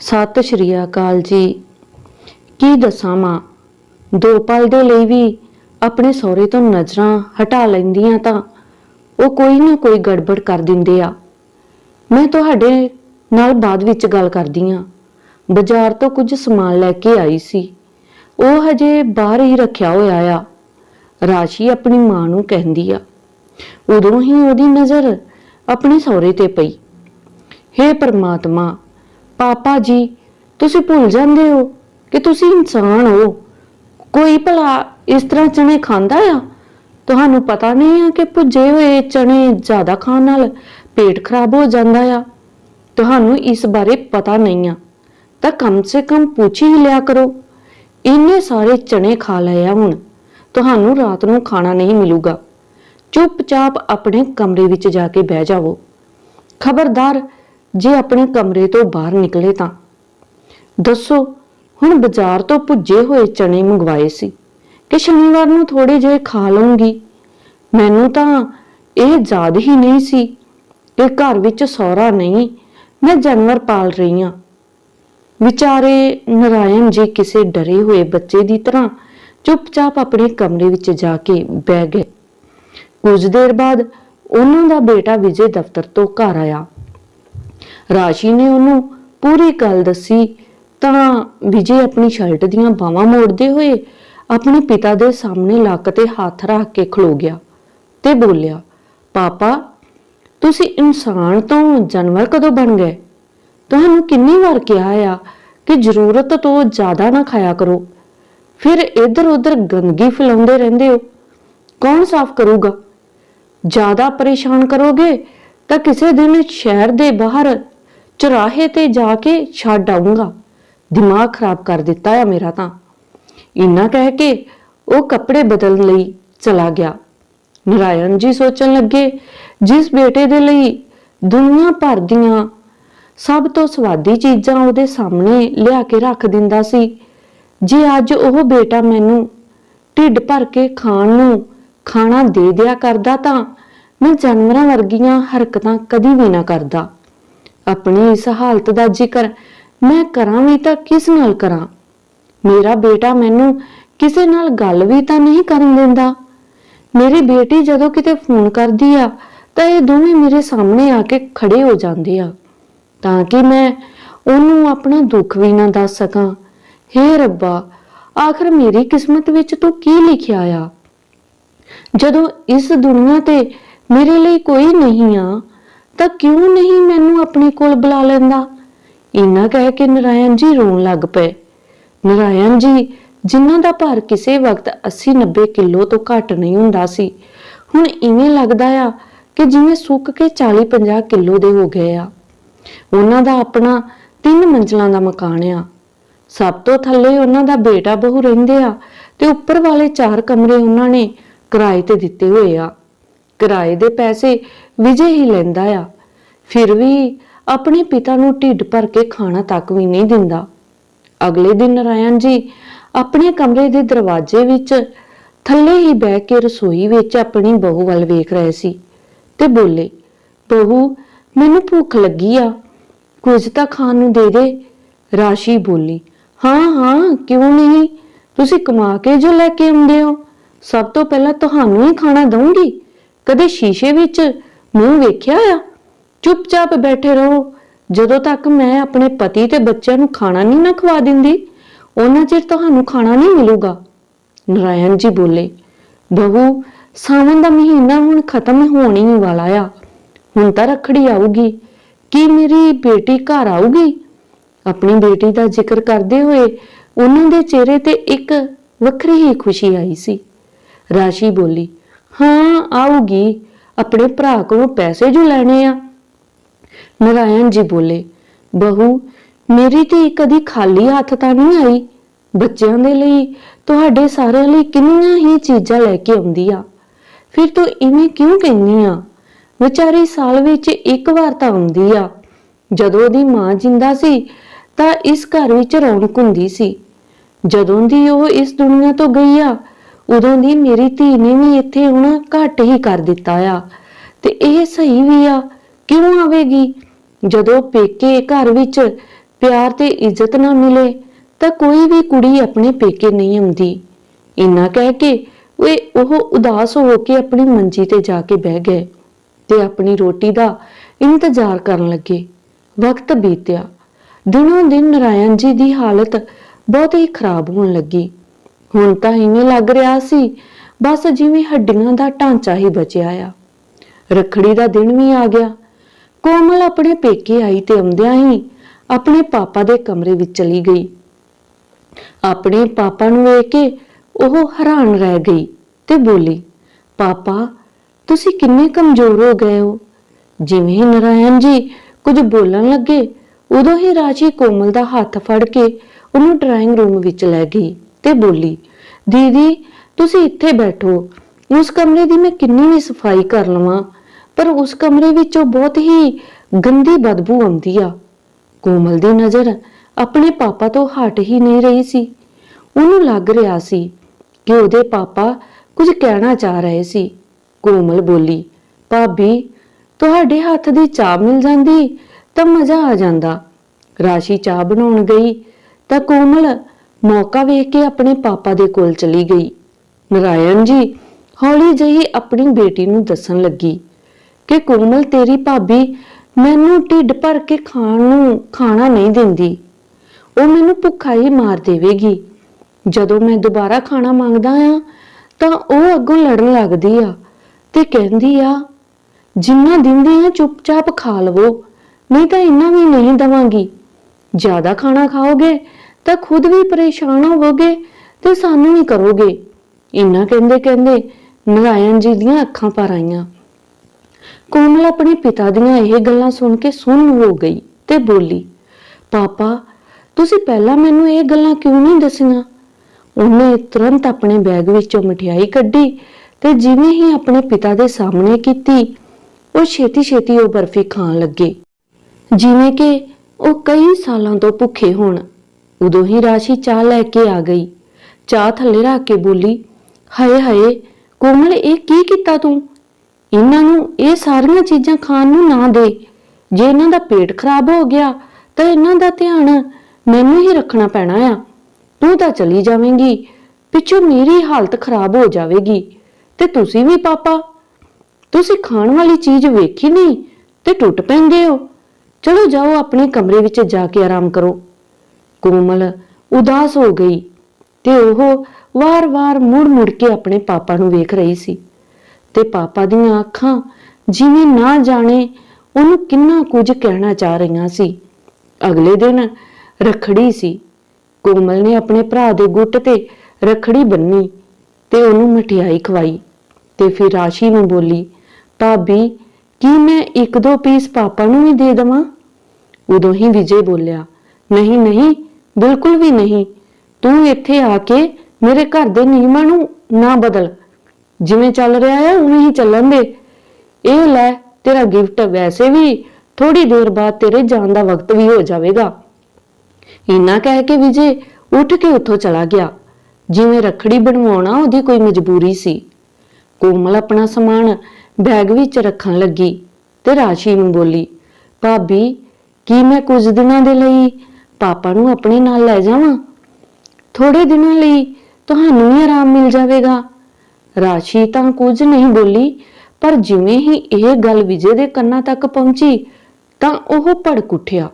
ਸਤਿ ਸ਼੍ਰੀ ਅਕਾਲ ਜੀ। ਕੀ ਦੱਸਾਂ ਮਾਂ, ਦੋ ਪਲ ਦੇ ਲਈ ਵੀ ਆਪਣੇ ਸਹੁਰੇ ਤੋਂ ਨਜ਼ਰਾਂ ਹਟਾ ਲੈਂਦੀਆਂ ਤਾਂ ਉਹ ਕੋਈ ਨਾ ਕੋਈ ਗੜਬੜ ਕਰ ਦਿੰਦੇ ਆ। ਮੈਂ ਤੁਹਾਡੇ ਨਾਲ ਬਾਅਦ ਵਿੱਚ ਗੱਲ ਕਰਦੀ ਆ ਬਾਜ਼ਾਰ ਤੋਂ ਕੁਝ ਸਮਾਨ ਲੈ ਕੇ ਆਈ ਸੀ। ਉਹ ਹਜੇ ਬਾਹਰ ਹੀ ਰੱਖਿਆ ਹੋਇਆ ਆ। ਰਾਸ਼ੀ ਆਪਣੀ ਮਾਂ ਨੂੰ ਕਹਿੰਦੀ ਆ। ਉਦੋਂ ਹੀ ਉਹਦੀ ਨਜ਼ਰ ਆਪਣੇ ਸਹੁਰੇ ਤੇ ਪਈ। ਹੇ ਪਰਮਾਤਮਾ ਪਾਪਾ ਜੀ, ਤੁਸੀਂ ਭੁੱਲ ਜਾਂਦੇ ਹੋ ਕਿ ਤੁਸੀਂ ਇਨਸਾਨ ਹੋ। ਕੋਈ ਭਲਾ ਇਸ ਤਰ੍ਹਾਂ ਚਣੇ ਖਾਂਦਾ ਆ? ਤੁਹਾਨੂੰ ਪਤਾ ਨਹੀਂ ਆ ਕਿ ਭੁੱਜੇ ਹੋਏ ਚਣੇ ਜ਼ਿਆਦਾ ਖਾਣ ਨਾਲ ਪੇਟ ਖਰਾਬ ਹੋ ਜਾਂਦਾ ਆ। ਤੁਹਾਨੂੰ ਇਸ ਬਾਰੇ ਪਤਾ ਨਹੀਂ ਆ। ਤਾਂ ਕਮ ਸੇ ਕਮ ਪੁੱਛ ਹੀ ਲਿਆ ਕਰੋ, ਇੰਨੇ ਸਾਰੇ ਚਣੇ ਖਾ ਲਏ ਆ ਹੁਣ, ਤੁਹਾਨੂੰ ਰਾਤ ਨੂੰ ਖਾਣਾ ਨਹੀਂ ਮਿਲੂਗਾ। ਚੁੱਪਚਾਪ ਆਪਣੇ ਕਮਰੇ ਵਿੱਚ ਜਾ ਕੇ ਬਹਿ ਜਾਵੋ। ਖਬਰਦਾਰ ਜੇ ਆਪਣੇ ਕਮਰੇ ਤੋਂ ਬਾਹਰ ਨਿਕਲੇ ਤਾਂ। ਦੱਸੋ, ਹੁਣ ਬਾਜ਼ਾਰ ਤੋਂ ਭੁੱਜੇ ਹੋਏ ਚਣੇ ਮੰਗਵਾਏ ਸੀ। ਕਿ ਸ਼ਨੀਵਾਰ ਨੂੰ ਥੋੜੇ ਜਿਹੇ ਖਾ ਲਵਾਂਗੀ ਮੈਨੂੰ ਤਾਂ ਇਹ ਯਾਦ ਹੀ ਨਹੀਂ ਸੀ ਕਿ ਘਰ ਵਿੱਚ ਸੌਰਾ ਨਹੀਂ, ਮੈਂ ਜਾਨਵਰ ਪਾਲ ਰਹੀ ਹਾਂ। ਵਿਚਾਰੇ ਨਰਾਇਣ ਜੀ ਕਿਸੇ ਡਰੇ ਹੋਏ ਬੱਚੇ ਦੀ ਤਰ੍ਹਾਂ ਚੁੱਪਚਾਪ ਆਪਣੇ ਕਮਰੇ ਵਿੱਚ ਜਾ ਕੇ ਬਹਿ ਗਏ। ਕੁਝ ਦੇਰ ਬਾਅਦ ਉਹਨਾਂ ਦਾ ਬੇਟਾ ਵਿਜੇ ਦਫ਼ਤਰ ਤੋਂ ਘਰ ਆਇਆ। ਰਾਸ਼ੀ ਨੇ ਉਹਨੂੰ ਪੂਰੀ ਗੱਲ ਦੱਸੀ, ਤਾਂ ਵਿਜੇ ਆਪਣੀ ਸ਼ਰਟ ਦੀਆਂ ਬਾਹਾਂ ਮੋੜਦੇ ਹੋਏ ਆਪਣੇ ਪਿਤਾ ਦੇ ਸਾਹਮਣੇ ਲੱਕ ਤੇ ਹੱਥ ਰੱਖ ਕੇ ਖਲੋ ਗਿਆ ਤੇ ਬੋਲਿਆ, ਪਾਪਾ, ਤੁਸੀਂ ਇਨਸਾਨ ਤੋਂ ਜਾਨਵਰ ਕਦੋਂ ਬਣ ਗਏ? ਤੁਹਾਨੂੰ ਕਿੰਨੀ ਵਾਰ ਕਿਹਾ ਆ ਕਿ ਜ਼ਰੂਰਤ ਤੋਂ ਜ਼ਿਆਦਾ ਨਾ ਖਾਇਆ ਕਰੋ। ਫਿਰ ਇੱਧਰ ਉੱਧਰ ਗੰਦਗੀ ਫੈਲਾਉਂਦੇ ਰਹਿੰਦੇ ਹੋ। ਕੌਣ ਸਾਫ਼ ਕਰੂਗਾ? ਜ਼ਿਆਦਾ ਪਰੇਸ਼ਾਨ ਕਰੋਗੇ ਤਾਂ ਕਿਸੇ ਦਿਨ ਸ਼ਹਿਰ ਦੇ ਬਾਹਰ ਚੁਰਾਹੇ ਤੇ ਜਾ ਕੇ ਛੱਡ ਆਉਂਗਾ ਦਿਮਾਗ ਖਰਾਬ ਕਰ ਦਿੱਤਾ ਆ ਮੇਰਾ ਤਾਂ। ਇੰਨਾ ਕਹਿ ਕੇ ਉਹ ਕੱਪੜੇ ਬਦਲਣ ਲਈ ਚਲਾ ਗਿਆ। ਨਰਾਇਣ ਜੀ ਸੋਚਣ ਲੱਗੇ, ਜਿਸ ਬੇਟੇ ਦੇ ਲਈ ਦੁਨੀਆ ਭਰ ਦੀਆਂ ਸਭ ਤੋਂ ਸਵਾਦੀ ਚੀਜ਼ਾਂ ਉਹਦੇ ਸਾਹਮਣੇ ਲਿਆ ਕੇ ਰੱਖ ਦਿੰਦਾ ਸੀ, ਜੇ ਅੱਜ ਉਹ ਬੇਟਾ ਮੈਨੂੰ ਢਿੱਡ ਭਰ ਕੇ ਖਾਣ ਨੂੰ ਖਾਣਾ ਦੇ ਦਿਆ ਕਰਦਾ ਤਾਂ ਮੈਂ ਜਾਨਵਰਾਂ ਵਰਗੀਆਂ ਹਰਕਤਾਂ ਕਦੀ ਵੀ ਨਾ ਕਰਦਾ। ਆਪਣੀ ਇਸ ਹਾਲਤ ਦਾ ਜ਼ਿਕਰ ਮੈਂ ਕਰਾਂ ਵੀ ਤਾਂ ਕਿਸ ਨਾਲ ਕਰਾਂ? ਮੇਰਾ ਬੇਟਾ ਮੈਨੂੰ ਕਿਸੇ ਨਾਲ ਗੱਲ ਵੀ ਤਾਂ ਨਹੀਂ ਕਰਨ ਦਿੰਦਾ। ਮੇਰੀ ਬੇਟੀ ਜਦੋਂ ਕਿਤੇ ਫੋਨ ਕਰਦੀ ਆ, ਤਾਂ ਇਹ ਦੋਵੇਂ ਮੇਰੇ ਸਾਹਮਣੇ ਆ ਕੇ ਖੜੇ ਹੋ ਜਾਂਦੇ ਆ। ਤਾਂ ਕਿ ਮੈਂ ਉਹਨੂੰ ਆਪਣਾ ਦੁੱਖ ਵੀ ਨਾ ਦੱਸ ਸਕਾਂ। ਹੇ ਰੱਬਾ, ਆਖਰ ਮੇਰੀ ਕਿਸਮਤ ਵਿੱਚ ਤੂੰ ਕੀ ਲਿਖਿਆ ਆ? ਜਦੋਂ ਇਸ ਦੁਨੀਆ ਤੇ ਮੇਰੇ ਲਈ ਕੋਈ ਨਹੀਂ ਆ ਤਾਂ ਕਿਉਂ ਨਹੀਂ ਮੈਨੂੰ ਆਪਣੇ ਕੋਲ ਬੁਲਾ ਲੈਂਦਾ? ਇੰਨਾ ਕਹਿ ਕੇ ਨਰਾਇਣ ਜੀ ਰੋਣ ਲੱਗ ਪਏ। ਨਰਾਇਣ ਜੀ, ਜਿਨ੍ਹਾਂ ਦਾ ਭਾਰ ਕਿਸੇ ਵਕਤ 80-90 ਕਿਲੋ ਤੋਂ ਘੱਟ ਨਹੀਂ ਹੁੰਦਾ ਸੀ, ਹੁਣ ਇਵੇਂ ਲੱਗਦਾ ਆ ਕਿ ਜਿਵੇਂ ਸੁੱਕ ਕੇ 40-50 ਕਿਲੋ ਦੇ ਹੋ ਗਏ ਆ। ਉਹਨਾਂ ਦਾ ਆਪਣਾ ਤਿੰਨ ਮੰਜ਼ਲਾਂ ਦਾ ਮਕਾਨ ਆ। ਸਭ ਤੋਂ ਥੱਲੇ ਉਹਨਾਂ ਦਾ ਬੇਟਾ ਬਹੂ ਰਹਿੰਦੇ ਆ ਤੇ ਉੱਪਰ ਵਾਲੇ ਚਾਰ ਕਮਰੇ ਉਹਨਾਂ ਨੇ ਕਿਰਾਏ ਤੇ ਦਿੱਤੇ ਹੋਏ ਆ। ਕਿਰਾਏ ਦੇ ਪੈਸੇ ਵਿਜੇ ਹੀ ਲੈਂਦਾ ਆ। ਫਿਰ ਵੀ ਆਪਣੇ ਪਿਤਾ ਨੂੰ ਢਿੱਡ ਭਰ ਕੇ ਖਾਣਾ ਤੱਕ ਵੀ ਨਹੀਂ ਦਿੰਦਾ। ਅਗਲੇ ਦਿਨ ਨਾਰਾਇਣ ਜੀ ਆਪਣੇ ਕਮਰੇ ਦੇ ਦਰਵਾਜ਼ੇ ਵਿੱਚ ਥੱਲੇ ਹੀ ਬਹਿ ਕੇ ਰਸੋਈ ਵਿੱਚ ਆਪਣੀ ਬਹੂ ਵੱਲ ਵੇਖ ਰਹੇ ਸੀ ਤੇ ਬੋਲੇ, ਬਹੂ, ਮੈਨੂੰ ਭੁੱਖ ਲੱਗੀ ਆ। ਕੁਝ ਤਾਂ ਖਾਣ ਨੂੰ ਦੇ ਦੇ। ਰਾਸ਼ੀ ਬੋਲੀ, ਹਾਂ ਹਾਂ, ਕਿਉਂ ਨਹੀਂ? ਤੁਸੀਂ ਕਮਾ ਕੇ ਜੋ ਲੈ ਕੇ ਆਉਂਦੇ ਹੋ। ਸਭ ਤੋਂ ਪਹਿਲਾਂ ਤੁਹਾਨੂੰ ਹੀ ਖਾਣਾ ਦਊਂਗੀ। ਕਦੇ ਸ਼ੀਸ਼ੇ ਵਿੱਚ ਮੂੰਹ ਵੇਖਿਆ ਆ? ਚੁੱਪਚਾਪ ਬੈਠੇ ਰਹੋ। ਜਦੋਂ ਤੱਕ ਮੈਂ ਆਪਣੇ ਪਤੀ ਤੇ ਬੱਚਿਆਂ ਨੂੰ ਖਾਣਾ ਨਹੀਂ ਨਾ ਖਵਾ ਦਿੰਦੀ, ਉਹਨਾਂ ਚਿਰ ਤੁਹਾਨੂੰ ਖਾਣਾ ਨਹੀਂ ਮਿਲੂਗਾ। ਨਰਾਇਣ ਜੀ ਬੋਲੇ, ਬਹੂ, ਸਾਵਣ ਦਾ ਮਹੀਨਾ ਹੁਣ ਖਤਮ ਹੋਣ ਹੀ ਵਾਲਾ ਆ। ਹੁਣ ਤਾਂ ਰੱਖੜੀ ਆਊਗੀ। ਕੀ ਮੇਰੀ ਬੇਟੀ ਘਰ ਆਊਗੀ? ਆਪਣੀ ਬੇਟੀ ਦਾ ਜ਼ਿਕਰ ਕਰਦੇ ਹੋਏ ਉਹਨਾਂ ਦੇ ਚਿਹਰੇ ਤੇ ਇੱਕ ਵੱਖਰੀ ਹੀ ਖੁਸ਼ੀ ਆਈ ਸੀ। ਰਾਸ਼ੀ ਬੋਲੀ, ਹਾਂ, ਆਊਗੀ। ਆਪਣੇ ਭਰਾ ਕੋਲੋਂ ਪੈਸੇ ਜੋ ਲੈਣੇ ਆ। ਨਰਾਇਣ ਜੀ ਬੋਲੇ, ਬਹੂ, ਮੇਰੀ ਤੇ ਕਦੀ ਖਾਲੀ ਹੱਥ ਤਾਂ ਨਹੀਂ ਆਈ। ਬੱਚਿਆਂ ਦੇ ਲਈ ਤੁਹਾਡੇ ਸਾਰਿਆਂ ਲਈ ਕਿੰਨੀਆਂ ਹੀ ਚੀਜ਼ਾਂ ਲੈ ਕੇ ਆਉਂਦੀ ਆ। ਫਿਰ ਤੂੰ ਇਵੇਂ ਕਿਉਂ ਕਹਿੰਦੀ ਆ? ਵਿਚਾਰੀ ਸਾਲ ਵਿੱਚ ਇੱਕ ਵਾਰ ਤਾਂ ਆਉਂਦੀ ਆ। ਜਦੋਂ ਉਹਦੀ ਮਾਂ ਜਿੰਦਾ ਸੀ, ਤਾਂ ਇਸ ਘਰ ਵਿੱਚ ਰੌਣਕ ਹੁੰਦੀ ਸੀ। ਜਦੋਂ ਦੀ ਉਹ ਇਸ ਦੁਨੀਆ ਤੋਂ ਗਈ ਆ ਉਦੋਂ ਦੀ ਮੇਰੀ ਧੀ ਨੇ ਵੀ ਇੱਥੇ ਆਉਣਾ ਘੱਟ ਹੀ ਕਰ ਦਿੱਤਾ ਆ। ਤੇ ਇਹ ਸਹੀ ਵੀ ਆ, ਕਿਉਂ ਆਵੇਗੀ? ਜਦੋਂ ਪੇਕੇ ਘਰ ਵਿੱਚ ਪਿਆਰ ਤੇ ਇੱਜ਼ਤ ਨਾ ਮਿਲੇ, ਤਾਂ ਕੋਈ ਵੀ ਕੁੜੀ ਆਪਣੇ ਪੇਕੇ ਨਹੀਂ ਆਉਂਦੀ। ਇੰਨਾ ਕਹਿ ਕੇ ਉਹ ਉਹ ਉਦਾਸ ਹੋ ਕੇ ਆਪਣੀ ਮੰਜੀ ਤੇ ਜਾ ਕੇ ਬਹਿ ਗਏ ਤੇ ਆਪਣੀ ਰੋਟੀ ਦਾ ਇੰਤਜ਼ਾਰ ਕਰਨ ਲੱਗੇ। ਵਕਤ ਬੀਤਿਆ। ਦਿਨੋਂ ਦਿਨ ਨਰਾਇਣ ਜੀ ਦੀ ਹਾਲਤ ਬਹੁਤ ਹੀ ਖਰਾਬ ਹੋਣ ਲੱਗੀ। ਹੁਣ ਤਾਂ ਇਵੇਂ ਲੱਗ ਰਿਹਾ ਸੀ, ਬਸ ਜਿਵੇਂ ਹੱਡੀਆਂ ਦਾ ਢਾਂਚਾ ਹੀ ਬਚਿਆ ਆ। ਰੱਖੜੀ ਦਾ ਦਿਨ ਵੀ ਆ ਗਿਆ। ਕੋਮਲ ਆਪਣੇ ਪੇਕੇ ਆਈ ਤੇ ਆਉਂਦਿਆਂ ਹੀ ਆਪਣੇ ਪਾਪਾ ਦੇ ਕਮਰੇ ਵਿੱਚ ਚਲੀ ਗਈ। ਆਪਣੇ ਪਾਪਾ ਨੂੰ ਵੇਖ ਕੇ ਉਹ ਹੈਰਾਨ ਰਹਿ ਗਈ ਤੇ ਬੋਲੀ, ਪਾਪਾ, ਤੁਸੀਂ ਕਿੰਨੇ ਕਮਜ਼ੋਰ ਹੋ ਗਏ ਹੋ। ਜਿਵੇਂ ਹੀ ਨਰਾਇਣ ਜੀ ਕੁਝ ਬੋਲਣ ਲੱਗੇ, ਉਦੋਂ ਹੀ ਰਾਜੀ ਕੋਮਲ ਦਾ ਹੱਥ ਫੜ ਕੇ ਉਹਨੂੰ ਡਰਾਇੰਗ ਰੂਮ ਵਿੱਚ ਲੈ ਗਈ। ਤੇ ਬੋਲੀ, ਦੀਦੀ, ਤੁਸੀਂ ਇੱਥੇ ਬੈਠੋ। ਉਸ ਕਮਰੇ ਦੀ ਮੈਂ ਕਿੰਨੀ ਵੀ ਸਫ਼ਾਈ ਕਰ ਲਵਾਂ, ਪਰ ਉਸ ਕਮਰੇ ਵਿੱਚੋਂ ਬਹੁਤ ਹੀ ਗੰਦੀ ਬਦਬੂ ਆਉਂਦੀ ਆ। ਕੋਮਲ ਦੀ ਨਜ਼ਰ ਆਪਣੇ ਪਾਪਾ ਤੋਂ ਹਟ ਹੀ ਨਹੀਂ ਰਹੀ ਸੀ। ਉਹਨੂੰ ਲੱਗ ਰਿਹਾ ਸੀ ਕਿ ਉਹਦੇ ਪਾਪਾ ਕੁਝ ਕਹਿਣਾ ਚਾਹ ਰਹੇ ਸੀ। ਕੋਮਲ ਬੋਲੀ, ਭਾਬੀ, ਤੁਹਾਡੇ ਹੱਥ ਦੀ ਚਾਹ ਮਿਲ ਜਾਂਦੀ ਤਾਂ ਮਜ਼ਾ ਆ ਜਾਂਦਾ। ਰਾਸ਼ੀ ਚਾਹ ਬਣਾਉਣ ਗਈ ਤਾਂ ਕੋਮਲ ਮੌਕਾ ਵੇਖ ਕੇ ਆਪਣੇ ਪਾਪਾ ਦੇ ਕੋਲ ਚਲੀ ਗਈ। ਨਰਾਇਣ ਜੀ ਹੌਲੀ ਜਿਹੀ ਆਪਣੀ ਬੇਟੀ ਨੂੰ ਦੱਸਣ ਲੱਗੀ ਕਿ ਕੋਮਲ ਤੇਰੀ ਭਾਬੀ ਮੈਨੂੰ ਢਿੱਡ ਭਰ ਕੇ ਖਾਣ ਨੂੰ ਖਾਣਾ ਨਹੀਂ ਦਿੰਦੀ। ਉਹ ਮੈਨੂੰ ਭੁੱਖਾ ਹੀ ਮਾਰ ਦੇਵੇਗੀ। ਜਦੋਂ ਮੈਂ ਦੁਬਾਰਾ ਖਾਣਾ ਮੰਗਦਾ ਆ ਤਾਂ ਉਹ ਅੱਗੋਂ ਲੜਨ ਲੱਗਦੀ ਆ ਤੇ ਕਹਿੰਦੀ ਆ, ਜਿੰਨਾ ਦਿੰਦੀ ਆ, ਚੁੱਪਚਾਪ ਖਾ ਲਵੋ, ਨਹੀਂ ਤਾਂ ਇੰਨਾ ਵੀ ਨਹੀਂ ਦਵਾਂਗੀ। ਜ਼ਿਆਦਾ ਖਾਣਾ ਖਾਓਗੇ ਤਾਂ ਖੁਦ ਵੀ ਪਰੇਸ਼ਾਨ ਹੋਵੋਗੇ ਤੇ ਸਾਨੂੰ ਵੀ ਕਰੋਗੇ। ਇੰਨਾ ਕਹਿੰਦੇ ਕਹਿੰਦੇ ਨਰਾਇਣ ਜੀ ਦੀਆਂ ਅੱਖਾਂ ਭਰ ਆਈਆਂ। ਕੋਮਲ ਆਪਣੇ ਪਿਤਾ ਦੀਆਂ ਇਹ ਗੱਲਾਂ ਸੁਣ ਕੇ ਸੁੰਨ ਹੋ ਗਈ ਤੇ ਬੋਲੀ, ਪਾਪਾ, ਤੁਸੀਂ ਪਹਿਲਾਂ ਮੈਨੂੰ ਇਹ ਗੱਲਾਂ ਕਿਉਂ ਨਹੀਂ ਦੱਸੀਆਂ? ਉਹਨੇ ਤੁਰੰਤ ਆਪਣੇ ਬੈਗ ਵਿੱਚੋਂ ਮਠਿਆਈ ਕੱਢੀ ਤੇ ਜਿਵੇਂ ਹੀ ਆਪਣੇ ਪਿਤਾ ਦੇ ਸਾਹਮਣੇ ਕੀਤੀ, ਉਹ ਛੇਤੀ ਛੇਤੀ ਉਹ ਬਰਫੀ ਖਾਣ ਲੱਗੇ। ਜਿਵੇਂ ਕਿ ਉਹ ਕਈ ਸਾਲਾਂ ਤੋਂ ਭੁੱਖੇ ਹੋਣ। ਉਦੋਂ ਹੀ ਰਾਸ਼ੀ ਚਾਹ ਲੈ ਕੇ ਆ ਗਈ। ਚਾਹ ਥੱਲੇ ਰੱਖ ਕੇ ਬੋਲੀ, ਹਾਏ ਹਾਏ, ਕੋਮਲ, ਇਹ ਕੀ ਕੀਤਾ ਤੂੰ? ਇਹਨਾਂ ਨੂੰ ਇਹ ਸਾਰੀਆਂ ਚੀਜ਼ਾਂ ਖਾਣ ਨੂੰ ਨਾ ਦੇ। ਜੇ ਇਹਨਾਂ ਦਾ ਪੇਟ ਖਰਾਬ ਹੋ ਗਿਆ, ਤਾਂ ਇਹਨਾਂ ਦਾ ਧਿਆਨ ਮੈਨੂੰ ਹੀ ਰੱਖਣਾ ਪੈਣਾ ਆ। ਤੂੰ ਤਾਂ ਚਲੀ ਜਾਵੇਂਗੀ, ਪਿੱਛੋਂ ਮੇਰੀ ਹਾਲਤ ਖਰਾਬ ਹੋ ਜਾਵੇਗੀ। ਤੇ ਤੁਸੀਂ ਵੀ ਪਾਪਾ, ਤੁਸੀਂ ਖਾਣ ਵਾਲੀ ਚੀਜ਼ ਵੇਖੀ ਨਹੀਂ ਤੇ ਟੁੱਟ ਪੈਂਦੇ ਹੋ। ਚਲੋ ਜਾਓ, ਆਪਣੇ ਕਮਰੇ ਵਿੱਚ ਜਾ ਕੇ ਆਰਾਮ ਕਰੋ। ਕੋਮਲ ਉਦਾਸ ਹੋ ਗਈ ਤੇ ਉਹ ਵਾਰ-ਵਾਰ ਮੁੜ-ਮੁੜ ਕੇ ਆਪਣੇ ਪਾਪਾ ਨੂੰ ਵੇਖ ਰਹੀ ਸੀ ਤੇ ਪਾਪਾ ਦੀਆਂ ਅੱਖਾਂ ਜਿਵੇਂ ਨਾ ਜਾਣੇ ਉਹਨੂੰ ਕਿੰਨਾ ਕੁਝ ਕਹਿਣਾ ਚਾਹ ਰਹੀਆਂ ਸੀ। ਅਗਲੇ ਦਿਨ ਰਖੜੀ ਸੀ। ਕੋਮਲ ਨੇ ਆਪਣੇ ਭਰਾ ਦੇ ਗੁੱਟ ਤੇ ਰਖੜੀ ਬੰਨੀ ਤੇ ਉਹਨੂੰ ਮਠਿਆਈ ਖਵਾਈ ਤੇ ਫਿਰ ਰਾਸ਼ੀ ਨੂੰ ਬੋਲੀ, ਭਾਬੀ, ਕੀ ਮੈਂ ਇੱਕ ਦੋ ਪੀਸ ਪਾਪਾ ਨੂੰ ਵੀ ਦੇ ਦੇਵਾਂ? ਉਦੋਂ ਹੀ ਵਿਜੇ ਬੋਲਿਆ, ਨਹੀਂ ਨਹੀਂ ਬਿਲਕੁਲ ਵੀ ਨਹੀਂ। ਤੂੰ ਇੱਥੇ ਆ ਕੇ ਮੇਰੇ ਘਰ ਦੇ ਨਿਯਮਾਂ ਨੂੰ ਨਾ ਬਦਲ। ਜਿਵੇਂ ਚੱਲ ਰਿਹਾ ਹੈ ਉਵੇਂ ਹੀ ਚੱਲਣ ਦੇ। ਇਹ ਲੈ ਤੇਰਾ ਗਿਫਟ ਵੈਸੇ ਵੀ ਥੋੜੀ ਦੇਰ ਬਾਅਦ ਤੇਰੇ ਜਾਣ ਦਾ ਵਕਤ ਵੀ ਹੋ ਜਾਵੇਗਾ। ਇੰਨਾ ਕਹਿ ਕੇ ਵਿਜੇ ਉੱਠ ਕੇ ਉੱਥੋਂ ਚਲਾ ਗਿਆ। ਜਿਵੇਂ ਰਖੜੀ ਬਣਵਾਉਣਾ ਉਹਦੀ ਕੋਈ ਮਜਬੂਰੀ ਸੀ। ਕੋਮਲ ਆਪਣਾ ਸਮਾਨ ਬੈਗ ਵਿੱਚ ਰੱਖਣ ਲੱਗੀ ਤੇ ਰਾਸ਼ੀ ਨੂੰ ਬੋਲੀ, ਭਾਬੀ, ਕੀ ਮੈਂ ਕੁਝ ਦਿਨਾਂ ਦੇ ਲਈ ਪਾਪਾ ਨੂੰ ਆਪਣੇ ਨਾਲ ਲੈ ਜਾਵਾਂ? ਥੋੜੇ ਦਿਨਾਂ ਲਈ ਤੁਹਾਨੂੰ ਵੀ ਆਰਾਮ ਮਿਲ ਜਾਵੇਗਾ। ਰਾਸ਼ੀ ਤਾਂ ਕੁਝ ਨਹੀਂ ਬੋਲੀ, ਪਰ ਜਿਵੇਂ ਹੀ ਇਹ ਗੱਲ ਵਿਜੇ ਦੇ ਕੰਨਾਂ ਤੱਕ ਪਹੁੰਚੀ, ਤਾਂ ਉਹ ਭੜਕ ਉੱਠਿਆ।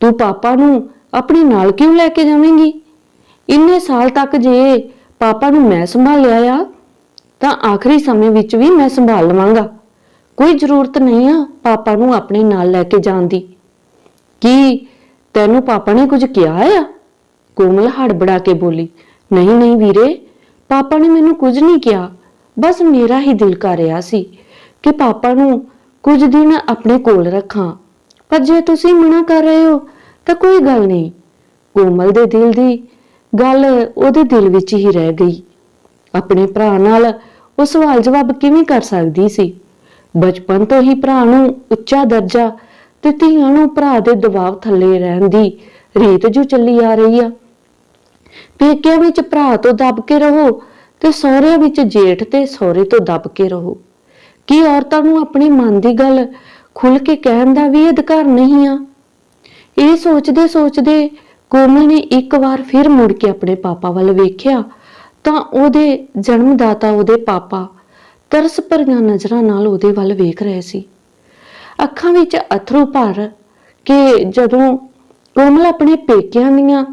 ਤੂੰ ਪਾਪਾ ਨੂੰ ਆਪਣੇ ਨਾਲ ਕਿਉਂ ਲੈ ਕੇ ਜਾਵੇਂਗੀ? ਇੰਨੇ ਸਾਲ ਤੱਕ ਜੇ ਪਾਪਾ ਨੂੰ ਮੈਂ ਸੰਭਾਲਿਆ ਆ, ਤਾਂ ਆਖਰੀ ਸਮੇਂ ਵਿੱਚ ਵੀ ਮੈਂ ਸੰਭਾਲ ਲਵਾਂਗਾ। ਕੋਈ ਜ਼ਰੂਰਤ ਨਹੀਂ ਆ ਪਾਪਾ ਨੂੰ ਆਪਣੇ ਨਾਲ ਲੈ ਕੇ ਜਾਣ ਦੀ। ਕੀ ਤੈਨੂੰ ਪਾਪਾ ਨੇ ਕੁਝ ਕਿਹਾ ਆ? ਕੋਮਲ ਹੜਬੜਾ ਕੇ ਬੋਲੀ, ਨਹੀਂ ਨਹੀਂ ਵੀਰੇ, ਪਾਪਾ ਨੇ ਮੈਨੂੰ ਕੁਝ ਨਹੀਂ ਕਿਹਾ। ਬਸ ਮੇਰਾ ਹੀ ਦਿਲ ਕਰ ਰਿਹਾ ਸੀ ਕਿ ਪਾਪਾ ਨੂੰ ਕੁਝ ਦਿਨ ਆਪਣੇ ਕੋਲ ਰੱਖਾਂ। ਪਰ ਜੇ ਤੁਸੀਂ ਮਨਾ ਕਰ ਰਹੇ ਹੋ, ਤਾਂ ਕੋਈ ਗੱਲ ਨਹੀਂ। ਕੋਮਲ ਦੇ ਦਿਲ ਦੀ ਗੱਲ ਉਹਦੇ ਦਿਲ ਵਿੱਚ ਹੀ ਰਹਿ ਗਈ। ਆਪਣੇ ਭਰਾ ਨਾਲ ਉਹ ਸਵਾਲ ਜਵਾਬ ਕਿਵੇਂ ਕਰ ਸਕਦੀ ਸੀ? ਬਚਪਨ ਤੋਂ ਹੀ ਭਰਾ ਨੂੰ ਉੱਚਾ ਦਰਜਾ ਤੇ ਧੀਆਂ ਨੂੰ ਭਰਾ ਦੇ ਦਬਾਅ ਥੱਲੇ ਰਹਿਣ ਦੀ ਰੀਤ ਜੋ ਚੱਲੀ ਆ ਰਹੀ ਆ। ਪੇਕਿਆਂ ਵਿੱਚ ਭਰਾ ਤੋਂ ਦਬ ਕੇ ਰਹੋ ਤੇ ਸਹੁਰਿਆਂ ਵਿੱਚ ਜੇਠ ਤੇ ਸਹੁਰੇ ਤੋਂ ਦਬ ਕੇ ਰਹੋ। ਕੀ ਔਰਤਾਂ ਨੂੰ ਆਪਣੇ ਮਨ ਦੀ ਗੱਲ ਖੁੱਲ ਕੇ ਕਹਿਣ ਦਾ ਵੀ ਅਧਿਕਾਰ ਨਹੀਂ ਆ? ਇਹ ਸੋਚਦੇ ਸੋਚਦੇ ਕੋਮਲ ਨੇ ਇੱਕ ਵਾਰ ਫਿਰ ਮੁੜ ਕੇ ਆਪਣੇ ਪਾਪਾ ਵੱਲ ਵੇਖਿਆ ਤਾਂ ਉਹਦੇ ਜਨਮਦਾਤਾ ਉਹਦੇ ਪਾਪਾ ਤਰਸ ਭਰੀਆਂ ਨਜ਼ਰਾਂ ਨਾਲ ਉਹਦੇ ਵੱਲ ਵੇਖ ਰਹੇ ਸੀ। ਅੱਖਾਂ ਵਿੱਚ ਅਥਰੂ ਭਰ ਕਿ ਜਦੋਂ ਕੋਮਲ ਆਪਣੇ ਪੇਕਿਆਂ ਦੀਆਂ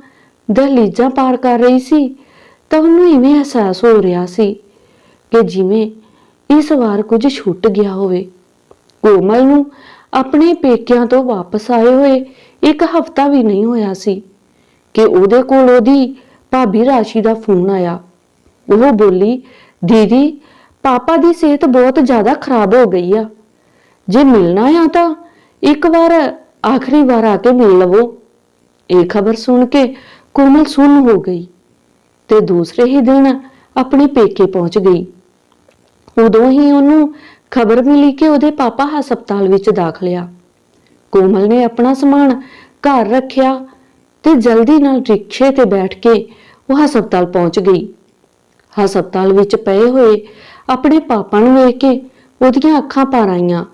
ਦਹਲੀਜ਼ਾਂ ਪਾਰ ਕਰ ਰਹੀ ਸੀ, ਤਾਂ ਉਹਨੂੰ ਇਵੇਂ ਅਹਿਸਾਸ ਹੋ ਰਿਹਾ ਸੀ ਕਿ ਜਿਵੇਂ ਇਸ ਵਾਰ ਕੁਝ ਛੁੱਟ ਗਿਆ ਹੋਵੇ। ਕੋਮਲ ਨੂੰ ਆਪਣੇ ਪੇਕਿਆਂ ਤੋਂ ਵਾਪਸ ਆਏ ਹੋਏ ਇੱਕ ਹਫ਼ਤਾ ਵੀ ਨਹੀਂ ਹੋਇਆ ਸੀ ਕਿ ਉਹਦੇ ਕੋਲ ਉਹਦੀ ਭਾਬੀ ਰਾਸ਼ੀ ਦਾ ਫੋਨ ਆਇਆ। ਉਹ ਬੋਲੀ, ਦੀਦੀ, ਪਾਪਾ ਦੀ ਸਿਹਤ ਬਹੁਤ ਜ਼ਿਆਦਾ ਖਰਾਬ ਹੋ ਗਈ ਆ। ਜੇ ਮਿਲਣਾ ਆ ਤਾਂ ਇੱਕ ਵਾਰ ਆਖਰੀ ਵਾਰ ਆ ਕੇ ਮਿਲ ਲਵੋ। ਇਹ ਖਬਰ ਸੁਣ ਕੇ ਕੋਮਲ ਸੁੰਨ ਹੋ ਗਈ ਤੇ ਦੂਸਰੇ ਹੀ ਦਿਨ ਆਪਣੇ ਪੇਕੇ ਪਹੁੰਚ ਗਈ। ਉਦੋਂ ਹੀ ਉਹਨੂੰ ਖਬਰ ਮਿਲੀ ਕਿ ਉਹਦੇ ਪਾਪਾ ਹਸਪਤਾਲ ਵਿੱਚ ਦਾਖਲਿਆ ਕੋਮਲ ਨੇ ਆਪਣਾ ਸਮਾਨ ਘਰ ਰੱਖਿਆ ਤੇ ਜਲਦੀ ਨਾਲ ਰਿਕਸ਼ੇ ਤੇ ਬੈਠ ਕੇ ਉਹ ਹਸਪਤਾਲ ਪਹੁੰਚ ਗਈ। ਹਸਪਤਾਲ ਵਿੱਚ ਪਏ ਹੋਏ ਆਪਣੇ ਪਾਪਾ ਨੂੰ ਵੇਖ ਕੇ ਉਹਦੀਆਂ ਅੱਖਾਂ ਭਰ ਆਈਆਂ।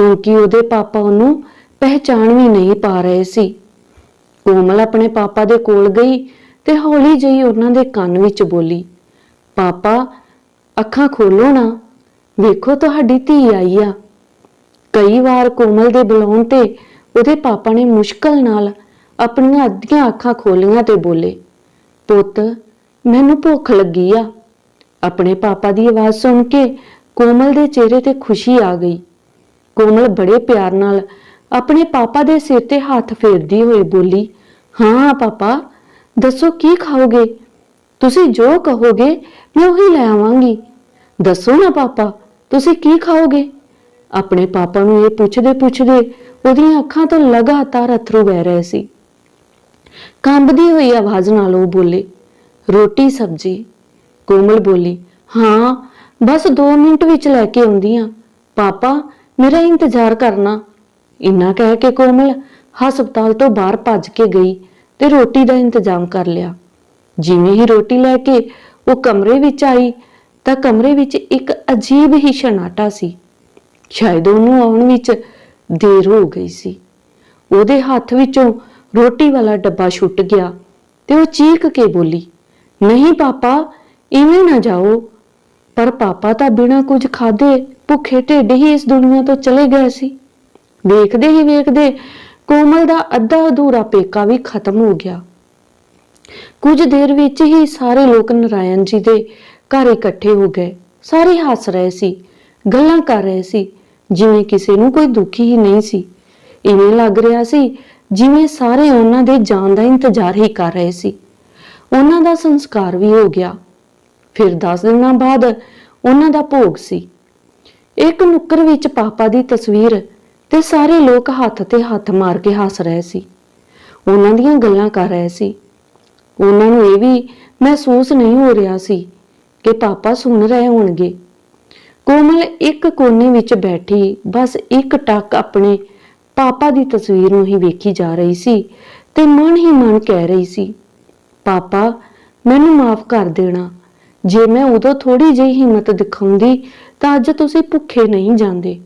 ਕਿਉਂਕਿ ਉਹਦੇ ਪਾਪਾ ਉਹਨੂੰ ਪਹਿਚਾਣ ਵੀ ਨਹੀਂ ਪਾ ਰਹੇ ਸੀ। ਕੋਮਲ ਆਪਣੇ ਪਾਪਾ ਦੇ ਕੋਲ ਗਈ ਤੇ ਹੌਲੀ ਜਿਹੀ ਉਹਨਾਂ ਦੇ ਕੰਨ ਵਿੱਚ ਬੋਲੀ, ਪਾਪਾ, ਅੱਖਾਂ ਖੋਲੋ ਨਾ। ਵੇਖੋ ਤੁਹਾਡੀ ਧੀ ਆਈ ਆ। ਕਈ ਵਾਰ ਕੋਮਲ ਦੇ ਬੁਲਾਉਣ ਤੇ ਉਹਦੇ ਪਾਪਾ ਨੇ ਮੁਸ਼ਕਲ ਨਾਲ ਆਪਣੀਆਂ ਅੱਧੀਆਂ ਅੱਖਾਂ ਖੋਲੀਆਂ ਤੇ ਬੋਲੇ, ਪੁੱਤ, ਮੈਨੂੰ ਭੁੱਖ ਲੱਗੀ ਆ। ਆਪਣੇ ਪਾਪਾ ਦੀ ਆਵਾਜ਼ ਸੁਣ ਕੇ ਕੋਮਲ ਦੇ ਚਿਹਰੇ ਤੇ ਖੁਸ਼ੀ ਆ ਗਈ। ਕੋਮਲ ਬੜੇ ਪਿਆਰ ਨਾਲ ਆਪਣੇ ਪਾਪਾ ਦੇ ਸਿਰ ਤੇ ਹੱਥ ਫੇਰਦੀ ਹੋਈ ਬੋਲੀ, ਹਾਂ ਪਾਪਾ, ਦੱਸੋ ਕੀ ਖਾਓਗੇ? ਤੁਸੀਂ ਜੋ ਕਹੋਗੇ ਮੈਂ ਉਹੀ ਲੈ ਆਵਾਂਗੀ। ਦੱਸੋ ਨਾ ਪਾਪਾ, ਤੁਸੀਂ ਕੀ ਖਾਓਗੇ? ਆਪਣੇ ਪਾਪਾ ਨੂੰ ਇਹ ਪੁੱਛਦੇ ਪੁੱਛਦੇ ਉਹਦੀਆਂ ਅੱਖਾਂ ਤੋਂ ਲਗਾਤਾਰ ਅਥਰੂ ਵਹਿ ਰਹੇ ਸੀ। ਕੰਬਦੀ ਹੋਈ ਆਵਾਜ਼ ਨਾਲ ਉਹ ਬੋਲੇ, ਰੋਟੀ, ਸਬਜ਼ੀ? ਕੋਮਲ ਬੋਲੀ, ਹਾਂ, ਬਸ 2 ਮਿੰਟ ਵਿੱਚ ਲੈ ਕੇ ਆਉਂਦੀ ਆ। ਪਾਪਾ ਮੇਰਾ ਇੰਤਜ਼ਾਰ ਕਰਨਾ। ਇੰਨਾ ਕਹਿ ਕੇ ਕੋਮਲ ਹਸਪਤਾਲ ਤੋਂ ਬਾਹਰ ਭੱਜ ਕੇ ਗਈ ਤੇ ਰੋਟੀ ਦਾ ਇੰਤਜ਼ਾਮ ਕਰ ਲਿਆ। ਜਿਵੇਂ ਹੀ ਰੋਟੀ ਲੈ ਕੇ ਉਹ ਕਮਰੇ ਵਿੱਚ ਆਈ ਤਾਂ ਕਮਰੇ ਵਿੱਚ ਇੱਕ ਅਜੀਬ ਹੀ ਸ਼ਨਾਟਾ ਸੀ। ਸ਼ਾਇਦ ਉਹਨੂੰ ਆਉਣ ਵਿੱਚ ਦੇਰ ਹੋ ਗਈ ਸੀ। ਉਹਦੇ ਹੱਥ ਵਿੱਚੋਂ ਰੋਟੀ ਵਾਲਾ ਡੱਬਾ ਛੁੱਟ ਗਿਆ ਤੇ ਉਹ ਚੀਕ ਕੇ ਬੋਲੀ, ਨਹੀਂ ਪਾਪਾ, ਇਵੇਂ ਨਾ ਜਾਓ। ਪਰ ਪਾਪਾ ਤਾਂ ਬਿਨਾਂ ਕੁਝ ਖਾਦੇ ਭੁੱਖੇ ਢਿੱਡ ਹੀ ਇਸ ਦੁਨੀਆ ਤੋਂ ਚਲੇ ਗਏ ਸੀ। ਵੇਖਦੇ ਹੀ ਵੇਖਦੇ ਕੋਮਲ ਦਾ ਅੱਧਾ ਅਧੂਰਾ ਪੇਕਾ ਵੀ ਖਤਮ ਹੋ ਗਿਆ। ਕੁਝ ਦੇਰ ਵਿੱਚ ਹੀ ਸਾਰੇ ਲੋਕ ਨਰਾਇਣ ਜੀ ਦੇ ਘਰ ਇਕੱਠੇ ਹੋ ਗਏ। ਸਾਰੇ ਹੱਸ ਰਹੇ ਸੀ, ਗੱਲਾਂ ਕਰ ਰਹੇ ਸੀ, ਜਿਵੇਂ ਕਿਸੇ ਨੂੰ ਕੋਈ ਦੁਖੀ ਹੀ ਨਹੀਂ ਸੀ। ਇਵੇਂ ਲੱਗ ਰਿਹਾ ਸੀ ਜਿਵੇਂ ਸਾਰੇ ਉਹਨਾਂ ਦੇ ਜਾਣ ਦਾ ਇੰਤਜ਼ਾਰ ਹੀ ਕਰ ਰਹੇ ਸੀ। ਉਹਨਾਂ ਦਾ ਸੰਸਕਾਰ ਵੀ ਹੋ ਗਿਆ। ਫਿਰ 10 ਦਿਨਾਂ ਬਾਅਦ ਉਹਨਾਂ ਦਾ ਭੋਗ ਸੀ। ਇੱਕ ਨੁੱਕਰ ਵਿੱਚ ਪਾਪਾ ਦੀ ਤਸਵੀਰ ਤੇ ਸਾਰੇ ਲੋਕ ਹੱਥ ਤੇ ਹੱਥ ਮਾਰ ਕੇ ਹੱਸ ਰਹੇ ਸੀ। ਉਹਨਾਂ ਦੀਆਂ ਗੱਲਾਂ ਕਰ ਰਹੇ ਸੀ। ਉਹਨਾਂ ਨੂੰ ਇਹ ਵੀ ਮਹਿਸੂਸ ਨਹੀਂ ਹੋ ਰਿਹਾ ਸੀ ਕਿ ਪਾਪਾ ਸੁਣ ਰਹੇ ਹੋਣਗੇ। ਕੋਮਲ ਇੱਕ ਕੋਨੇ ਵਿੱਚ ਬੈਠੀ ਬਸ ਇੱਕ ਟੱਕ ਆਪਣੇ ਪਾਪਾ ਦੀ ਤਸਵੀਰ ਨੂੰ ਹੀ ਵੇਖੀ ਜਾ ਰਹੀ ਸੀ ਤੇ ਮਨ ਹੀ ਮਨ ਕਹਿ ਰਹੀ ਸੀ, ਪਾਪਾ, ਮੈਨੂੰ ਮਾਫ ਕਰ ਦੇਣਾ। ਜੇ ਮੈਂ ਉਦੋਂ ਥੋੜੀ ਜਿਹੀ ਹਿੰਮਤ ਦਿਖਾਉਂਦੀ ਤਾਂ ਅੱਜ ਤੁਸੀਂ ਭੁੱਖੇ ਨਹੀਂ ਜਾਂਦੇ।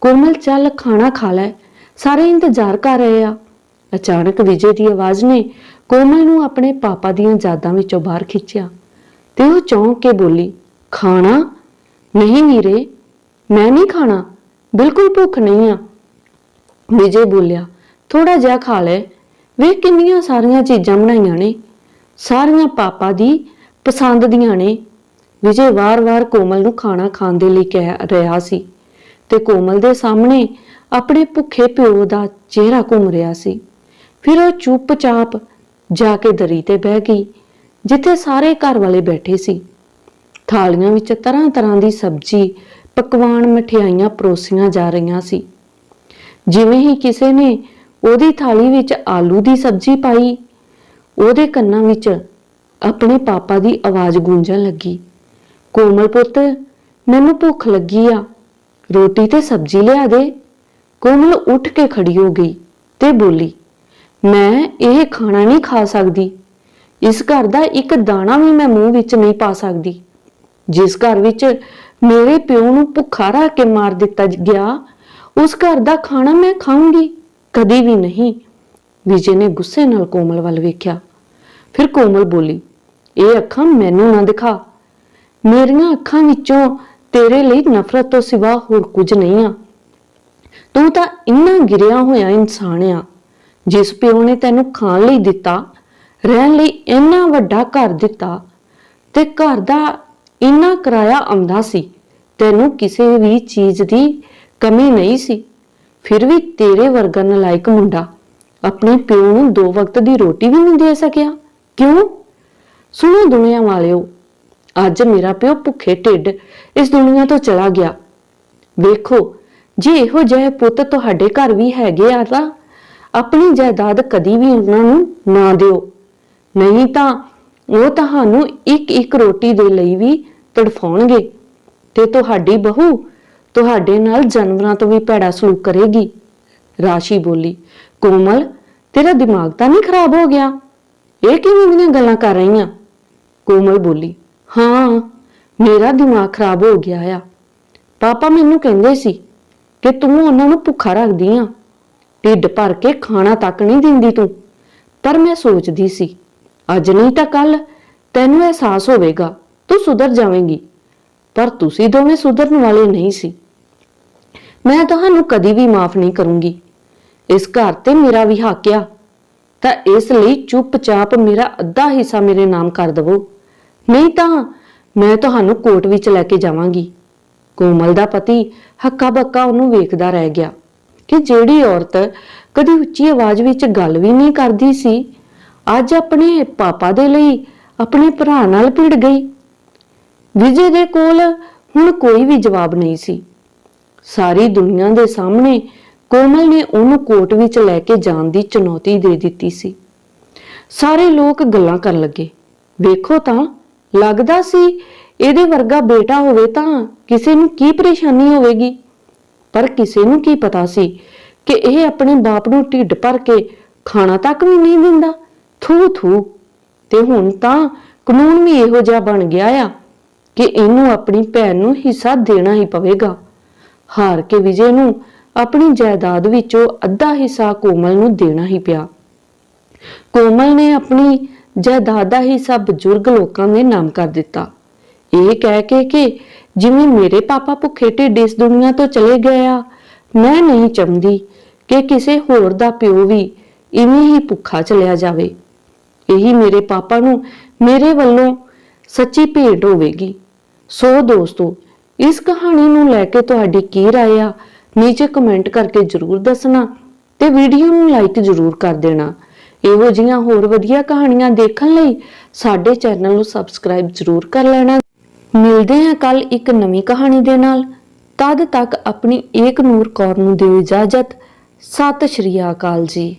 ਕੋਮਲ ਚੱਲ ਖਾਣਾ ਖਾ ਲੈ। ਸਾਰੇ ਇੰਤਜ਼ਾਰ ਕਰ ਰਹੇ ਆ। ਅਚਾਨਕ ਵਿਜੇ ਦੀ ਆਵਾਜ਼ ਨੇ ਕੋਮਲ ਨੂੰ ਆਪਣੇ ਪਾਪਾ ਦੀਆਂ ਯਾਦਾਂ ਵਿੱਚੋਂ ਬਾਹਰ ਖਿੱਚਿਆ ਤੇ ਉਹ ਚੌਂਕ ਕੇ ਬੋਲੀ, ਖਾਣਾ? ਨਹੀਂ ਵੀਰੇ, ਮੈਂ ਨਹੀਂ ਖਾਣਾ। ਬਿਲਕੁਲ ਭੁੱਖ ਨਹੀਂ ਆ। ਵਿਜੇ ਬੋਲਿਆ ਥੋੜਾ ਜਿਹਾ ਖਾ ਲੈ। ਵੇਖ ਕਿੰਨੀਆਂ ਸਾਰੀਆਂ ਚੀਜ਼ਾਂ ਬਣਾਈਆਂ ਨੇ। ਸਾਰੀਆਂ ਪਾਪਾ ਦੀ ਪਸੰਦ ਦੀਆਂ ਨੇ। ਵਿਜੇ ਵਾਰ-ਵਾਰ ਕੋਮਲ ਨੂੰ ਖਾਣਾ ਖਾਣ ਦੇ ਲਈ ਕਹਿ ਰਿਹਾ ਸੀ ਤੇ ਕੋਮਲ ਦੇ ਸਾਹਮਣੇ ਆਪਣੇ ਭੁੱਖੇ ਪਿਓ ਦਾ ਚਿਹਰਾ ਘੁੰਮ ਰਿਹਾ ਸੀ। ਫਿਰ ਉਹ ਚੁੱਪਚਾਪ ਜਾ ਕੇ ਦਰੀ ਤੇ ਬਹਿ ਗਈ, ਜਿੱਥੇ ਸਾਰੇ ਘਰ ਵਾਲੇ ਬੈਠੇ ਸੀ। ਥਾਲੀਆਂ ਵਿੱਚ ਤਰ੍ਹਾਂ-ਤਰ੍ਹਾਂ ਦੀ ਸਬਜ਼ੀ, ਪਕਵਾਨ, ਮਠਿਆਈਆਂ ਪਰੋਸੀਆਂ ਜਾ ਰਹੀਆਂ ਸੀ। ਜਿਵੇਂ ਹੀ ਕਿਸੇ ਨੇ ਉਹਦੀ ਥਾਲੀ ਵਿੱਚ ਆਲੂ ਦੀ ਸਬਜ਼ੀ ਪਾਈ, ਉਹਦੇ ਕੰਨਾਂ ਵਿੱਚ ਆਪਣੇ ਪਾਪਾ ਦੀ ਆਵਾਜ਼ ਗੂੰਜਣ ਲੱਗੀ। ਕੋਮਲ ਪੁੱਤ, ਮੈਨੂੰ ਭੁੱਖ ਲੱਗੀ ਆ। ਰੋਟੀ ਤੇ ਸਬਜ਼ੀ ਲਿਆ ਦੇ। ਕੋਮਲ ਉੱਠ ਕੇ ਖੜੀ ਹੋ ਗਈ ਤੇ ਬੋਲੀ, ਮੈਂ ਇਹ ਖਾਣਾ ਨਹੀਂ ਖਾ ਸਕਦੀ। ਇਸ ਘਰ ਦਾ ਇੱਕ ਦਾਣਾ ਵੀ ਮੈਂ ਮੂੰਹ ਵਿੱਚ ਨਹੀਂ ਪਾ ਸਕਦੀ। ਜਿਸ ਘਰ ਵਿੱਚ ਮੇਰੇ ਪਿਓ ਨੂੰ ਭੁੱਖਾ ਰੱਖ ਕੇ ਮਾਰ ਦਿੱਤਾ ਗਿਆ, ਉਸ ਘਰ ਦਾ ਖਾਣਾ ਮੈਂ ਖਾਊਂਗੀ। ਕਦੀ ਵੀ ਨਹੀਂ। ਵਿਜੇ ਨੇ ਗੁੱਸੇ ਨਾਲ ਕੋਮਲ ਵੱਲ ਵੇਖਿਆ। ਫਿਰ ਕੋਮਲ ਬੋਲੀ, ਇਹ ਅੱਖਾਂ ਮੈਨੂੰ ਨਾ ਦਿਖਾ। ਮੇਰੀਆਂ ਅੱਖਾਂ ਵਿੱਚੋਂ ਤੇਰੇ ਲਈ ਨਫ਼ਰਤ ਤੋਂ ਸਿਵਾ ਹੋਰ ਕੁਝ ਨਹੀਂ ਆ। ਤੂੰ ਤਾਂ ਇੰਨਾ ਗਿਰਿਆ ਹੋਇਆ ਇਨਸਾਨ ਆ, ਜਿਸ ਪਿਓ ਨੇ ਤੈਨੂੰ ਖਾਣ ਲਈ ਦਿੱਤਾ, ਰਹਿਣ ਲਈ ਇੰਨਾ ਵੱਡਾ ਘਰ ਦਿੱਤਾ ਤੇ ਘਰ ਦਾ ਇੰਨਾ ਕਿਰਾਇਆ ਆਉਂਦਾ ਸੀ, ਤੈਨੂੰ ਕਿਸੇ ਵੀ ਚੀਜ਼ ਦੀ ਕਮੀ ਨਹੀਂ ਸੀ। ਫਿਰ ਵੀ ਤੇਰੇ ਵਰਗਾ ਨਲਾਇਕ ਮੁੰਡਾ ਆਪਣੇ ਪਿਓ ਨੂੰ ਦੋ ਵਕਤ ਦੀ ਰੋਟੀ ਵੀ ਨਹੀਂ ਦੇ ਸਕਿਆ। ਕਿਉਂ? ਸੁਣੋ ਦੁਨੀਆ ਵਾਲਿਓ ਅੱਜ ਮੇਰਾ ਪਿਓ ਭੁੱਖੇ ਢਿੱਡ ਇਸ ਦੁਨੀਆ ਤੋਂ ਚਲਾ ਗਿਆ। ਵੇਖੋ, ਜੇ ਇਹੋ ਜਿਹੇ ਪੁੱਤ ਤੁਹਾਡੇ ਘਰ ਵੀ ਹੈਗੇ ਆ ਤਾਂ ਆਪਣੀ ਜਾਇਦਾਦ ਕਦੀ ਵੀ ਉਹਨਾਂ ਨੂੰ ਨਾ ਦਿਓ। ਨਹੀਂ ਤਾਂ ਉਹ ਤੁਹਾਨੂੰ ਇੱਕ ਇੱਕ ਰੋਟੀ ਦੇ ਲਈ ਵੀ ਤੜਫਾਉਣਗੇ ਤੇ ਤੁਹਾਡੀ ਬਹੂ ਤੁਹਾਡੇ ਨਾਲ ਜਾਨਵਰਾਂ ਤੋਂ ਵੀ ਭੈੜਾ ਸਲੂਕ ਕਰੇਗੀ। ਰਾਸ਼ੀ ਬੋਲੀ, ਕੋਮਲ, ਤੇਰਾ ਦਿਮਾਗ ਤਾਂ ਨਹੀਂ ਖਰਾਬ ਹੋ ਗਿਆ? ਇਹ ਕਿਵੇਂ ਦੀਆਂ ਗੱਲਾਂ ਕਰ ਰਹੀਆਂ? ਕੋਮਲ ਬੋਲੀ ਹਾਂ, ਮੇਰਾ ਦਿਮਾਗ ਖਰਾਬ ਹੋ ਗਿਆ ਆ। ਪਾਪਾ ਮੈਨੂੰ ਕਹਿੰਦੇ ਸੀ ਕਿ ਤੂੰ ਉਹਨਾਂ ਨੂੰ ਭੁੱਖਾ ਰੱਖਦੀ ਆ। ਢਿੱਡ ਭਰ ਕੇ ਖਾਣਾ ਤੱਕ ਨਹੀਂ ਦਿੰਦੀ ਤੂੰ। ਪਰ ਮੈਂ ਸੋਚਦੀ ਸੀ, ਅੱਜ ਨਹੀਂ ਤਾਂ ਕੱਲ ਤੈਨੂੰ ਅਹਿਸਾਸ ਹੋਵੇਗਾ, ਤੂੰ ਸੁਧਰ ਜਾਵੇਂਗੀ। ਪਰ ਤੁਸੀਂ ਦੋਵੇਂ ਸੁਧਰਨ ਵਾਲੇ ਨਹੀਂ ਸੀ। ਮੈਂ ਤੁਹਾਨੂੰ ਕਦੀ ਵੀ ਮਾਫ ਨਹੀਂ ਕਰੂੰਗੀ। ਇਸ ਘਰ ਤੇ ਮੇਰਾ ਵੀ ਹੱਕ ਆ। ਤਾਂ ਇਸ ਲਈ ਚੁੱਪਚਾਪ ਮੇਰਾ ਅੱਧਾ ਹਿੱਸਾ ਮੇਰੇ ਨਾਮ ਕਰ ਦਵੋ। ਨਹੀਂ ਤਾਂ ਮੈਂ ਤੁਹਾਨੂੰ ਕੋਰਟ ਵਿੱਚ ਲੈ ਕੇ ਜਾਵਾਂਗੀ। ਕੋਮਲ ਦਾ ਪਤੀ ਹੱਕਾ ਬੱਕਾ ਉਹਨੂੰ ਵੇਖਦਾ ਰਹਿ ਗਿਆ ਕਿ ਜਿਹੜੀ ਔਰਤ ਕਦੀ ਉੱਚੀ ਆਵਾਜ਼ ਵਿੱਚ ਗੱਲ ਵੀ ਨਹੀਂ ਕਰਦੀ ਸੀ, ਅੱਜ ਆਪਣੇ ਪਾਪਾ ਦੇ ਲਈ ਆਪਣੇ ਭਰਾ ਨਾਲ ਭਿੜ ਗਈ। ਵਿਜੇ ਦੇ ਕੋਲ ਹੁਣ ਕੋਈ ਵੀ ਜਵਾਬ ਨਹੀਂ ਸੀ। ਸਾਰੀ ਦੁਨੀਆ ਦੇ ਸਾਹਮਣੇ ਕੋਮਲ ਨੇ ਉਹਨੂੰ ਕੋਰਟ ਵਿੱਚ ਲੈ ਕੇ ਜਾਣ ਦੀ ਚੁਣੌਤੀ ਦੇ ਦਿੱਤੀ ਸੀ। ਸਾਰੇ ਲੋਕ ਗੱਲਾਂ ਕਰਨ ਲੱਗੇ। ਵੇਖੋ ਤਾਂ ਲੱਗਦਾ ਸੀ ਇਹਦੇ ਵਰਗਾ ਬੇਟਾ ਹੋਵੇ ਤਾਂ ਕਿਸੇ ਨੂੰ ਕੀ ਪਰੇਸ਼ਾਨੀ ਹੋਵੇਗੀ? ਪਰ ਕਿਸੇ ਨੂੰ ਕੀ ਪਤਾ ਸੀ ਕਿ ਇਹ ਆਪਣੇ ਬਾਪ ਨੂੰ ਢਿੱਡ ਭਰ ਕੇ ਖਾਣਾ ਤੱਕ ਵੀ ਨਹੀਂ ਦਿੰਦਾ। ਥੂ ਥੂ। ਤੇ ਹੁਣ ਤਾਂ ਕਾਨੂੰਨ ਵੀ ਇਹੋ ਜਿਹਾ ਬਣ ਗਿਆ ਆ ਕਿ ਇਹਨੂੰ ਆਪਣੀ ਭੈਣ ਨੂੰ ਹਿੱਸਾ ਦੇਣਾ ਹੀ ਪਵੇਗਾ। ਹਾਰ ਕੇ ਵਿਜੇ ਨੂੰ ਆਪਣੀ ਜਾਇਦਾਦ ਵਿੱਚੋਂ ਅੱਧਾ ਹਿੱਸਾ ਕੋਮਲ ਨੂੰ ਦੇਣਾ ਹੀ ਪਿਆ। ਕੋਮਲ ਨੇ ਆਪਣੀ ਜਾਇਦਾਦ ਦਾ ਹਿੱਸਾ ਬਜ਼ੁਰਗ ਲੋਕਾਂ ਦੇ ਨਾਮ ਕਰ ਦਿੱਤਾ। ਇਹ ਕਹਿ ਕੇ ਕਿ ਜਿਵੇਂ ਮੇਰੇ ਪਾਪਾ ਭੁੱਖੇ ਢਿੱਡ ਇਸ ਦੁਨੀਆ ਤੋਂ ਚਲੇ ਗਏ ਆ, ਮੈਂ ਨਹੀਂ ਚਾਹੁੰਦੀ ਕਿ ਕਿਸੇ ਹੋਰ ਦਾ ਪਿਓ ਵੀ ਇਵੇਂ ਹੀ ਭੁੱਖਾ ਚਲਿਆ ਜਾਵੇ। ਇਹੀ ਮੇਰੇ ਪਾਪਾ ਨੂੰ ਮੇਰੇ ਵੱਲੋਂ ਸੱਚੀ ਭੇਟ ਹੋਵੇਗੀ। ਸੋ ਦੋਸਤੋ, ਇਸ ਕਹਾਣੀ ਨੂੰ ਲੈ ਕੇ ਤੁਹਾਡੀ ਕੀ ਰਾਏ ਆ? ਨੀਚੇ ਕਮੈਂਟ ਕਰਕੇ ਜਰੂਰ ਦੱਸਣਾ ਤੇ ਵੀਡੀਓ ਨੂੰ ਲਾਈਕ ਜਰੂਰ ਕਰ ਦੇਣਾ। ਇਹੋ ਜਿਹੀਆਂ ਹੋਰ ਵਧੀਆ ਕਹਾਣੀਆਂ ਦੇਖਣ ਲਈ ਸਾਡੇ ਚੈਨਲ ਨੂੰ ਸਬਸਕ੍ਰਾਈਬ ਜਰੂਰ ਕਰ ਲੈਣਾ। ਮਿਲਦੇ ਹਾਂ ਕੱਲ ਇੱਕ ਨਵੀਂ ਕਹਾਣੀ ਦੇ ਨਾਲ। ਤਦ ਤੱਕ ਆਪਣੀ ਏਕ ਨੂਰ ਕੌਰ ਨੂੰ ਦਿਓ ਇਜਾਜ਼ਤ। ਸਤਿ ਸ਼੍ਰੀ ਅਕਾਲ ਜੀ।